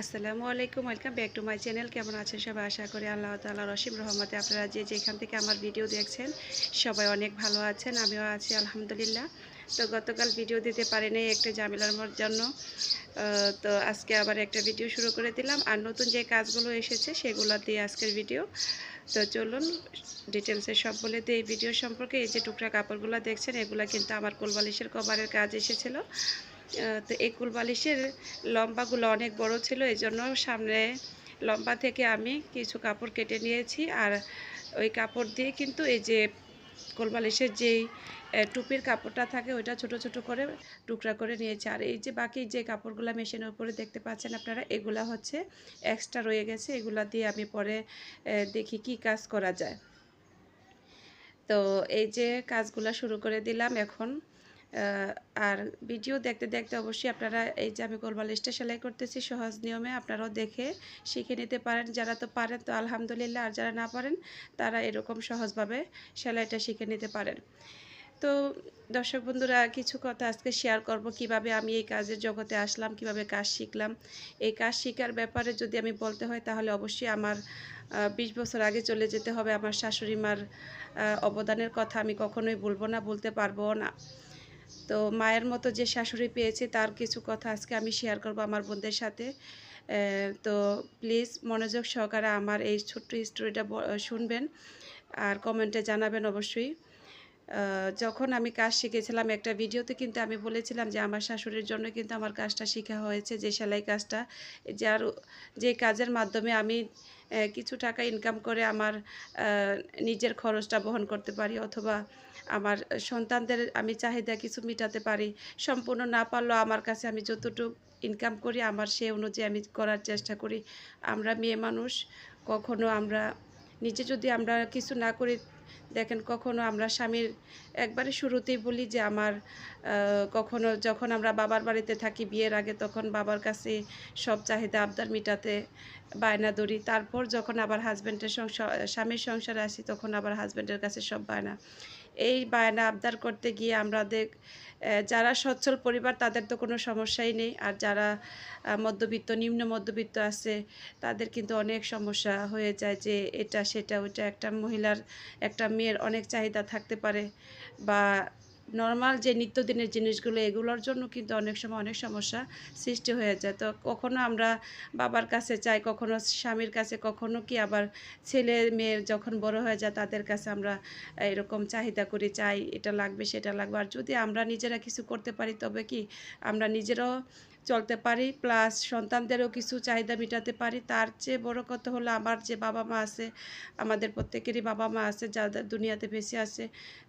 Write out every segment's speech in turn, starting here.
আসসালামু আলাইকুম, welcome back to my channel. কেমন আছেন সবাই? আশা করি আল্লাহ তাআলা রসিম রহমতে আপনারা যে যেখান থেকে আমার ভিডিও দেখছেন, সবাই অনেক ভালো আছেন, আমিও আছি, আলহামদুলিল্লাহ। তো গতকাল ভিডিও দিতে পারিনি একটা ঝামেলার জন্য। তো আজকে আবার একটা ভিডিও শুরু করে দিলাম। আর নতুন যে কাজগুলো এসেছে, সেগুলো দিয়ে আজকের ভিডিও। তো চলুন ডিটেলসে সব বলে দিই। এই ভিডিও সম্পর্কে এই যে টুকরা কাপড়গুলো দেখছেন, এগুলো কিন্তু আমার কোলবালিশের কভারের কাজ এসেছিল। তো এই কুলবালিশের লম্বাগুলো অনেক বড় ছিল, এই জন্য সামনে লম্বা থেকে আমি কিছু কাপড় কেটে নিয়েছি। আর ওই কাপড় দিয়ে কিন্তু এই যে কোলবালিশের যেই টুপির কাপড়টা থাকে, ওইটা ছোট ছোট করে টুকরা করে নিয়েছি। আর এই যে বাকি যে কাপড়গুলো মেশিনের উপরে দেখতে পাচ্ছেন আপনারা, এগুলা হচ্ছে এক্সট্রা রয়ে গেছে, এগুলা দিয়ে আমি পরে দেখি কি কাজ করা যায়। তো এই যে কাজগুলো শুরু করে দিলাম এখন। আর ভিডিও দেখতে দেখতে অবশ্যই আপনারা এই যে আমি গোলবালিশটা সেলাই করতেছি, সহজ নিয়মে আপনারাও দেখে শিখে নিতে পারেন। যারা তো পারেন, তো আলহামদুলিল্লাহ, আর যারা না পারেন, তারা এরকম সহজভাবে সেলাইটা শিখে নিতে পারেন। তো দর্শক বন্ধুরা, কিছু কথা আজকে শেয়ার করব, কীভাবে আমি এই কাজের জগতে আসলাম, কীভাবে কাজ শিখলাম। এই কাজ শেখার ব্যাপারে যদি আমি বলতে হয়, তাহলে অবশ্যই আমার বিশ বছর আগে চলে যেতে হবে। আমার শাশুড়ি মার অবদানের কথা আমি কখনোই বলব না, বলতে পারব না। তো মায়ের মতো যে শাশুড়ি পেয়েছি, তার কিছু কথা আজকে আমি শেয়ার করব আমার বোনদের সাথে। তো প্লিজ মনোযোগ সহকারে আমার এই ছোট্ট স্টোরিটা শুনবেন আর কমেন্টে জানাবেন অবশ্যই। যখন আমি কাজ শিখেছিলাম একটা ভিডিওতে কিন্তু আমি বলেছিলাম যে আমার শাশুড়ির জন্য কিন্তু আমার কাজটা শেখা হয়েছে, যে সেলাই কাজটা, যার, যে কাজের মাধ্যমে আমি কিছু টাকা ইনকাম করে আমার নিজের খরচটা বহন করতে পারি অথবা আমার সন্তানদের আমি চাহিদা কিছু মিটাতে পারি। সম্পূর্ণ না পারলেও আমার কাছে আমি যতটুকু ইনকাম করি, আমার সে অনুযায়ী আমি করার চেষ্টা করি। আমরা মেয়ে মানুষ, কখনো আমরা নিজে যদি আমরা কিছু না করি দেখেন কখনো আমরা স্বামীর একবারে শুরুতেই বলি যে আমার কখনো যখন আমরা বাবার বাড়িতে থাকি বিয়ের আগে তখন বাবার কাছে সব চাহিদা আবদার মিটাতে বায়না দৌড়ি তারপর যখন আবার হাজব্যান্ডের সংসার স্বামীর সংসারে আসি তখন আবার হাজব্যান্ডের কাছে সব বায়না। এই বায়না আবদার করতে গিয়ে আমরা আহ, যারা সচ্ছল পরিবার, তাদের তো কোনো সমস্যাই নেই। আর যারা মধ্যবিত্ত, নিম্ন মধ্যবিত্ত আছে, তাদের কিন্তু অনেক সমস্যা হয়ে যায় যে এটা, সেটা, ওইটা একটা মহিলার, একটা মেয়ের অনেক চাহিদা থাকতে পারে বা নর্মাল যে নিত্যদিনের জিনিসগুলো, এগুলোর জন্য কিন্তু অনেক সময় অনেক সমস্যা সৃষ্টি হয়ে যায়। তো কখনো আমরা বাবার কাছে চাই, কখনো স্বামীর কাছে, কখনো কি আবার ছেলে মেয়ের যখন বড় হয়ে যায় তাদের কাছে আমরা এরকম চাহিদা করি, চাই এটা লাগবে, সেটা লাগবে। আর যদি আমরা নিজেরা কিছু করতে পারি, তবে কি আমরা নিজেরাও চলতে পারি প্লাস সন্তানদেরও কিছু চাহিদা মেটাতে পারি। তার চেয়ে বড় কথা হলো আমার যে বাবা মা আছে, আমাদের প্রত্যেকেরই বাবা মা আছে, যাদের দুনিয়াতে বেশি আছে।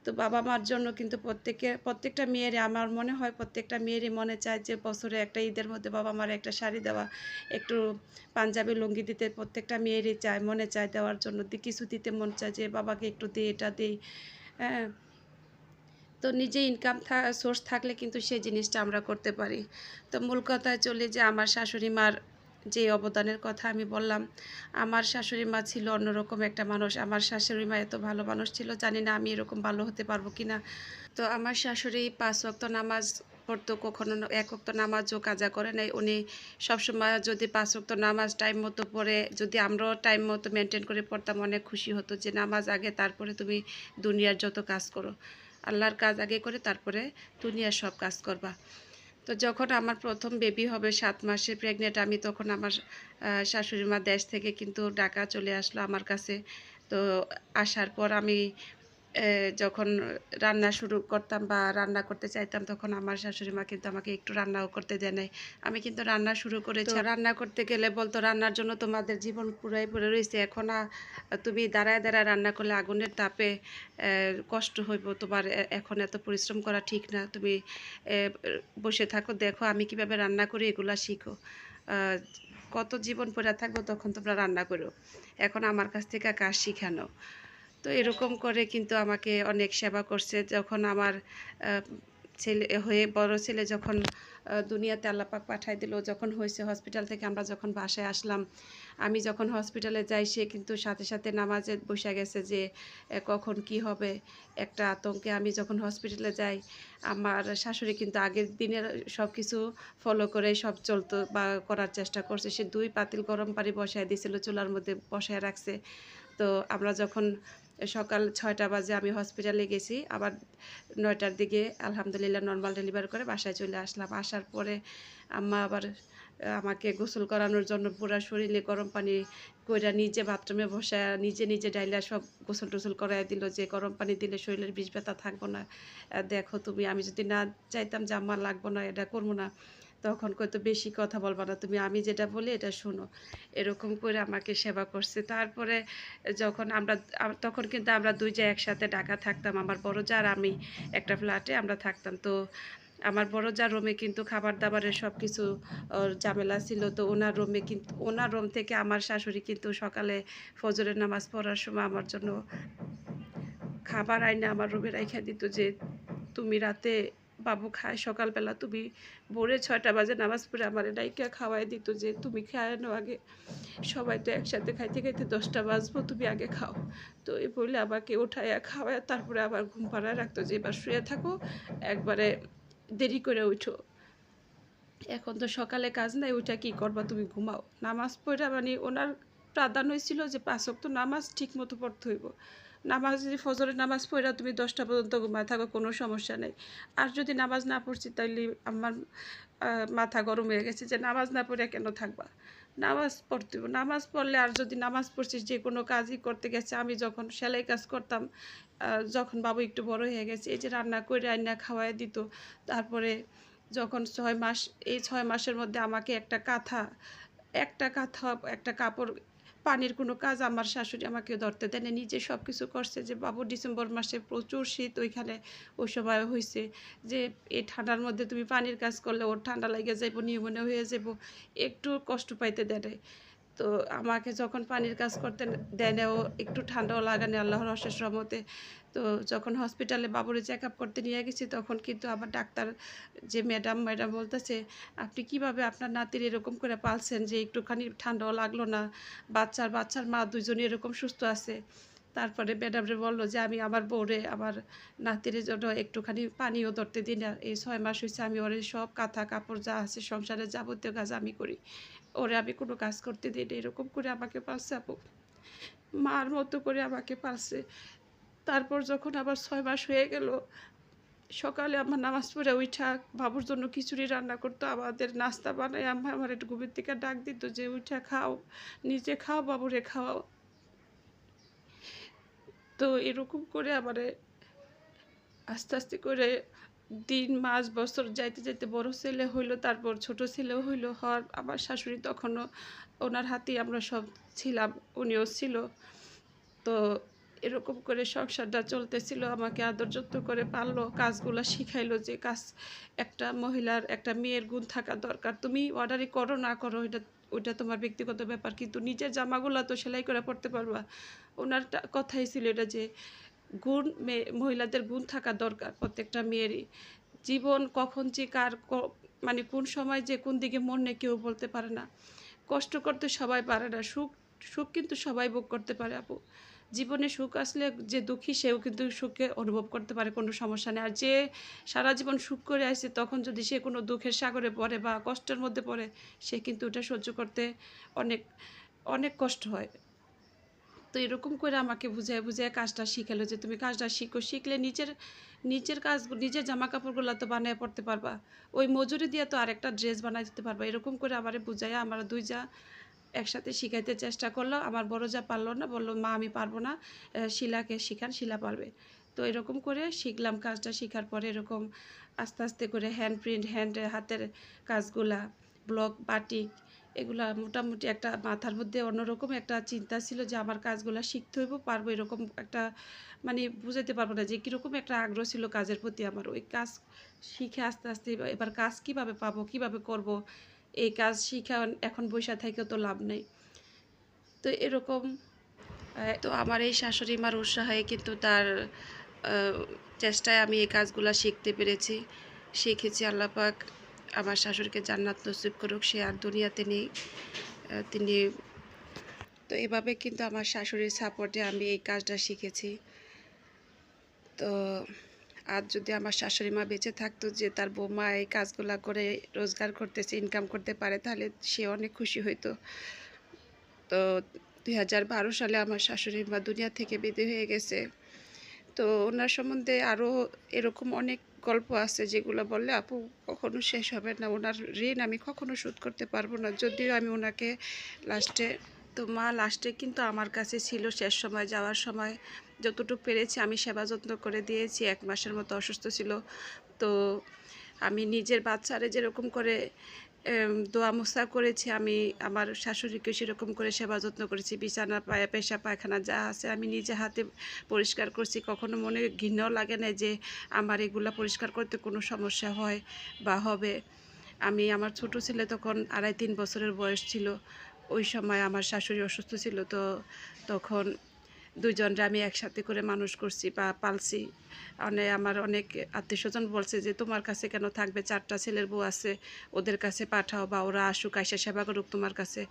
তো বাবা মার জন্য কিন্তু প্রত্যেকের প্রত্যেকটা মেয়েরই আমার মনে হয় প্রত্যেকটা মেয়েরই মনে চায় যে বছরে একটা ঈদের মধ্যে বাবা মার একটা শাড়ি দেওয়া, একটু পাঞ্জাবি লুঙ্গি দিতে প্রত্যেকটা মেয়েরই চায়, মনে চায় দেওয়ার জন্য। দি- কিছু দিতে মন চায় যে বাবাকে একটু দিই এটা দিই হ্যাঁ তো নিজে ইনকাম সোর্স থাকলে কিন্তু সেই জিনিসটা আমরা করতে পারি। তো মূল কথায় চলে যে আমার শাশুড়ি মার যে অবদানের কথা আমি বললাম, আমার শাশুড়ি মা ছিল অন্যরকম একটা মানুষ। আমার শাশুড়ি মা এত ভালো মানুষ ছিল, জানি না আমি এরকম ভালো হতে পারব কি না তো আমার শাশুড়ি পাঁচ ওয়াক্ত নামাজ পড়তো, কখনো এক ওয়াক্ত নামাজও কাজা করে নাই। উনি সবসময় যদি পাঁচ ওয়াক্ত নামাজ টাইম মতো পড়ে, যদি আমরাও টাইম মতো মেনটেন করে পড়তাম, অনেক খুশি হতো যে নামাজ আগে, তারপরে তুমি দুনিয়ার যত কাজ করো। আল্লাহর কাজ আগে করে তারপরে দুনিয়ার সব কাজ করবা। তো যখন আমার প্রথম বেবি হবে সাত মাসে প্রেগনেন্ট আমি তখন আমার শাশুড়ি মা দেশ থেকে কিন্তু ঢাকা চলে আসলো আমার কাছে। তো আসার পর আমি যখন রান্না শুরু করতাম বা রান্না করতে চাইতাম তখন আমার শাশুড়ি মা কিন্তু আমাকে একটু রান্নাও করতে দেয় নাই। আমি কিন্তু রান্না শুরু করেছি। রান্না করতে গেলে বলতো রান্নার জন্য তোমাদের জীবন পুরাই পড়ে রয়েছে এখন আর তুমি দাঁড়ায় দাঁড়ায় রান্না করলে আগুনের তাপে কষ্ট হইব। তোমার এখন এত পরিশ্রম করা ঠিক না। তুমি বসে থাকো দেখো আমি কীভাবে রান্না করি এগুলা শিখো। কত জীবন পড়ে থাকব তখন তোমরা রান্না করো। এখন আমার কাছ থেকে কাজ শিখানো। তো এরকম করে কিন্তু আমাকে অনেক সেবা করছে। যখন আমার ছেলে, হয়ে বড় ছেলে যখন দুনিয়াতে আল্লাপাক পাঠাই দিল, যখন হয়েছে হসপিটাল থেকে আমরা যখন বাসায় আসলাম, আমি যখন হসপিটালে যাই, সে কিন্তু সাথে সাথে নামাজে বসে গেছে যে কখন কি হবে? একটা আতঙ্কে আমি যখন হসপিটালে যাই, আমার শাশুড়ি কিন্তু আগের দিনের সব কিছু ফলো করে সব চলতো বা করার চেষ্টা করছে। সে দুই পাতিল গরম পানি বসায় দিয়েছিল, চুলার মধ্যে বসায় রাখছে। তো আমরা যখন সকাল ছয়টা বাজে আমি হসপিটালে গেছি। আবার নয়টার দিকে আলহামদুলিল্লাহ নর্মাল ডেলিভারি করে বাসায় চলে আসলাম। আসার পরে আম্মা আবার আমাকে গোসল করানোর জন্য পুরা শরীরে গরম পানি কইরা নিজে বাথরুমে বসে নিজে নিজে ডাইলা সব গোসল টোসল করাই দিল যে, গরম পানি দিলে শরীরের বিষ ব্যথা থাকব না। দেখো তুমি, আমি যদি না চাইতাম যে আমার লাগবো না, এটা করব না। তখন কত বেশি কথা বলবা না, তুমি আমি যেটা বলি এটা শোনো। এরকম করে আমাকে সেবা করছে। তারপরে যখন আমরা তখন কিন্তু আমরা দুই যে একসাথে ঢাকা থাকতাম, আমার বড় যা আর আমি একটা ফ্ল্যাটে আমরা থাকতাম। তো আমার বড় যা রুমে কিন্তু খাবার দাবারের সব কিছু ঝামেলা ছিল। তো ওনার রুমে কিন্তু ওনার রুম থেকে আমার শাশুড়ি কিন্তু সকালে ফজরের নামাজ পড়ার সময় আমার জন্য খাবার আইনে আমার রুমে রাইখা দিত যে, তুমি রাতে বাবু খায়, সকালবেলা তুমি ভোরে ছয়টা বাজে নামাজ পড়ে আমার ডাইকা খাওয়াই দিত যে তুমি খায় নাও আগে। সবাই তো একসাথে খাইতে খাইতে দশটা বাজবো, তুমি আগে খাও। তো এই বলে আমাকে উঠাইয়া খাওয়ায়, তারপরে আবার ঘুম পাড়ায় রাখতো যে এবার শুয়ে থাকো, একবারে দেরি করে উঠো। এখন তো সকালে কাজ নাই ওইটা কি করবা তুমি ঘুমাও। নামাজ পড়া মানে ওনার প্রাধান্য ছিল যে পাঁচক তো নামাজ ঠিক মতো পড়তে হইব। নামাজ, যদি ফজরের নামাজ পড়া তুমি দশটা পর্যন্ত ঘুমায় থাকো, কোনো সমস্যা নেই। আর যদি নামাজ না পড়ছি তাইলে আমার মাথা গরম হয়ে গেছে যে নামাজ না পড়ে কেন থাকবা? নামাজ পড়তে নামাজ পড়লে আর যদি নামাজ পড়ছিস, যে কোনো কাজই করতে গেছে, আমি যখন সেলাই কাজ করতাম যখন বাবু একটু বড় হয়ে গেছে, এই যে রান্না করে রান্না খাওয়াই দিত, তারপরে যখন ছয় মাস, এই ছয় মাসের মধ্যে আমাকে একটা কাঁথা একটা কাঁথা, একটা কাপড় পানির কোনো কাজ আমার শাশুড়ি আমাকে ধরতে দেয়নি নিজে সব কিছু করছে যে, বাবু, ডিসেম্বর মাসে প্রচুর শীত ওইখানে, ওই সময় হয়েছে যে, এই ঠান্ডার মধ্যে তুমি পানির কাজ করলে ওর ঠান্ডা লেগে যাইব, নিউমোনিয়া হয়ে যাব একটু কষ্ট পাইতে দেয়। তো আমাকে যখন পানির কাজ করতে দেয় না, ও একটু ঠান্ডাও লাগানি আল্লাহর অশেষ রহমতে। তো যখন হসপিটালে বাবুরে চেক আপ করতে নিয়ে গেছি, তখন কিন্তু আবার ডাক্তার যে ম্যাডাম ম্যাডাম বলতেছে, আপনি কীভাবে আপনার নাতির এরকম করে পালছেন যে একটুখানি ঠান্ডাও লাগল না? বাচ্চার বাচ্চার মা দুজনই এরকম সুস্থ আছে। তারপরে ম্যাডামরে বলল যে, আমি আমার বউরে, আমার নাতির জন্য একটুখানি পানিও ধরতে দিই না। এই ছয় মাস হয়েছে আমি ওরে সব কাঁথা কাপড় যা আছে সংসারের যাবতীয় কাজ আমি করি। ওরে আমি কোনো কাজ করতে দিই না। এরকম করে আমাকে পালছে আপু মার মতো করে আমাকে পালছে। তারপর যখন আবার ছয় মাস হয়ে গেল, সকালে আমার নামাজ পড়ে উঠা বাবুর জন্য খিচুড়ি রান্না করতো, আমাদের নাস্তা বানাই আম্মা আমার একটু ঘুমের থেকে ডাক দিত যে উঠা খাও, নিজে খাও, বাবুরে খাওয়াও। তো এরকম করে আমারে আস্তে আস্তে করে দিন মাস বছর যাইতে যাইতে বড় ছেলে হইল, তারপর ছোট ছেলেও হইল, হওয়ার আমার শাশুড়ি তখনও ওনার হাতেই আমরা সব ছিলাম, উনিও ছিল। তো এরকম করে সংসারটা চলতেছিল, আমাকে আদর যত্ন করে পারল কাজগুলো শিখাইলো যে কাজ একটা মহিলার একটা মেয়ের গুণ থাকা দরকার। তুমি অর্ডারই করো, না করো, এটা, ওইটা তোমার ব্যক্তিগত ব্যাপার, কিন্তু নিজের জামাগুলো তো সেলাই করে পড়তে পারবা। ওনার কথাই ছিল এটা যে, গুণ মেয়ে মহিলাদের গুণ থাকা দরকার প্রত্যেকটা মেয়েরই। জীবন কখন যে কার মানে কোন সময় যে কোন দিকে মন নেই কেউ বলতে পারে না। কষ্ট করতে সবাই পারে না, সুখ সুখ কিন্তু সবাই ভোগ করতে পারে আপু। জীবনে সুখ আসলে যে দুঃখী সেও কিন্তু সুখে অনুভব করতে পারে, কোনো সমস্যা নেই। আর যে সারা জীবন সুখ করে আসছে, তখন যদি সে কোনো দুঃখের সাগরে পড়ে বা কষ্টের মধ্যে পড়ে, সে কিন্তু ওটা সহ্য করতে অনেক অনেক কষ্ট হয়। তো এরকম করে আমাকে বুঝায় বুঝায় কাজটা শিখালো যে তুমি কাজটা শিখো। শিখলে নিজের নিজের কাজ, নিজের জামা কাপড়গুলো তো বানিয়ে পড়তে পারবা। ওই মজুরি দিয়ে তো আরেকটা ড্রেস বানাই দিতে পারবা। এরকম করে আমারে বুঝায়, আমার দুই যা একসাথে শিখাইতে চেষ্টা করল। আমার বড় যা পারল না, বলল, মা, আমি পারব না শিলাকে শিখান, শিলা পারবে। তো এরকম করে শিখলাম কাজটা শেখার পরে এরকম আস্তে আস্তে করে হ্যান্ড প্রিন্ট হ্যান্ড হাতের কাজগুলা ব্লক বাটিক এগুলা মোটামুটি একটা মাথার মধ্যে অন্যরকম একটা চিন্তা ছিল যে আমার কাজগুলো শিখতে হইব, পারব এরকম একটা মানে বুঝাইতে পারব না যে কীরকম একটা আগ্রহ ছিল কাজের প্রতি আমার। ওই কাজ শিখে আস্তে আস্তে এবার- কাজ কীভাবে পাবো, কীভাবে করব, এই কাজ শিখা এখন বৈশা থেকেও তো লাভ নেই। তো এরকম তো আমার এই শাশুড়ি মার উৎসাহে কিন্তু তার চেষ্টায় আমি এই কাজগুলো শিখতে পেরেছি। শিখেছি আল্লাপাক আমার শাশুড়িকে জান্নাত নসিব করুক, সে আর দুনিয়াতে নেই। তিনি তো এভাবে কিন্তু আমার শাশুড়ির সাপোর্টে আমি এই কাজটা শিখেছি। তো আর যদি আমার শাশুড়ি মা বেঁচে থাকতো যে তার বৌমা এই কাজগুলা করে রোজগার করতেছে ইনকাম করতে পারে, তাহলে সে অনেক খুশি হইতো। তো দুই হাজার বারো সালে আমার শাশুড়ি মা দুনিয়া থেকে বিদায় হয়ে গেছে। তো ওনার সম্বন্ধে আরও এরকম অনেক গল্প আছে যেগুলো বললে, আপু, কখনো শেষ হবে না। ওনার ঋণ আমি কখনো শোধ করতে পারব না। যদিও আমি ওনাকে লাস্টে তো মা লাস্টে কিন্তু আমার কাছে ছিল শেষ সময়, যাওয়ার সময়। যতটুকু পেরেছি আমি সেবা যত্ন করে দিয়েছি। এক মাসের মতো অসুস্থ ছিল। তো আমি নিজের বাচ্চারে যেরকম করে দোয়া মুসা করেছি। আমি আমার শাশুড়িকে সেরকম করে সেবা যত্ন করেছি। বিছানা, পায়া পেশা, পায়খানা যা আছে আমি নিজে হাতে পরিষ্কার করছি। কখনো মনে ঘৃণাও লাগে না যে আমার এগুলা পরিষ্কার করতে কোনো সমস্যা হয় বা হবে। আমি আমার ছোট ছেলে তখন আড়াই তিন বছরের বয়স ছিল। ওই সময় আমার শাশুড়ি অসুস্থ ছিল তো তখন দুজনরা আমি একসাথে করে মানুষ করছি বা পালছি। অনেক আমার অনেক আত্মীয় স্বজন বলছে যে, তোমার কাছে কেন থাকবে? চারটা ছেলের বউ আছে, ওদের কাছে পাঠাও বা ওরা আসুক, আইসা সেবা করুক তোমার কাছে।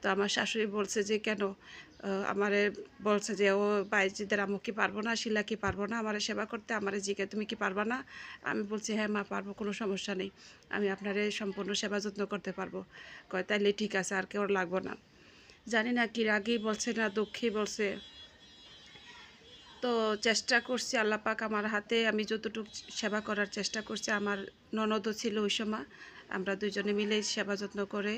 তো আমার শাশুড়ি বলছে যে, কেন? আমারে বলছে যে, ও বাইজিদের আমু কি পারব না, শিলা কি পারব না আমারে সেবা করতে? আমারে জিকে তুমি কি পারবা না? আমি বলছি হ্যাঁ মা, পারব, কোনো সমস্যা নেই। আমি আপনারে সম্পূর্ণ সেবা যত্ন করতে পারব। কয়, তাইলে ঠিক আছে, আর কেউ লাগবো না। জানি না কি রাগেই বলছে না দুঃখেই বলছে। তো চেষ্টা করছি, আল্লাহ পাক আমার হাতে আমি যতটুকু সেবা করার চেষ্টা করছি, আমার ননদও ছিল ওই সময়, আমরা দুজনে মিলে সেবা যত্ন করে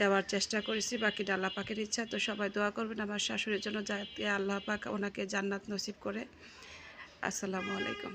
দেওয়ার চেষ্টা করেছি বাকি আল্লাহ পাকের ইচ্ছা, তো সবাই দোয়া করবেন আমার শাশুড়ির জন্য যাতে আল্লাহ পাক ওনাকে জান্নাত নসিব করে। আসসালামু আলাইকুম।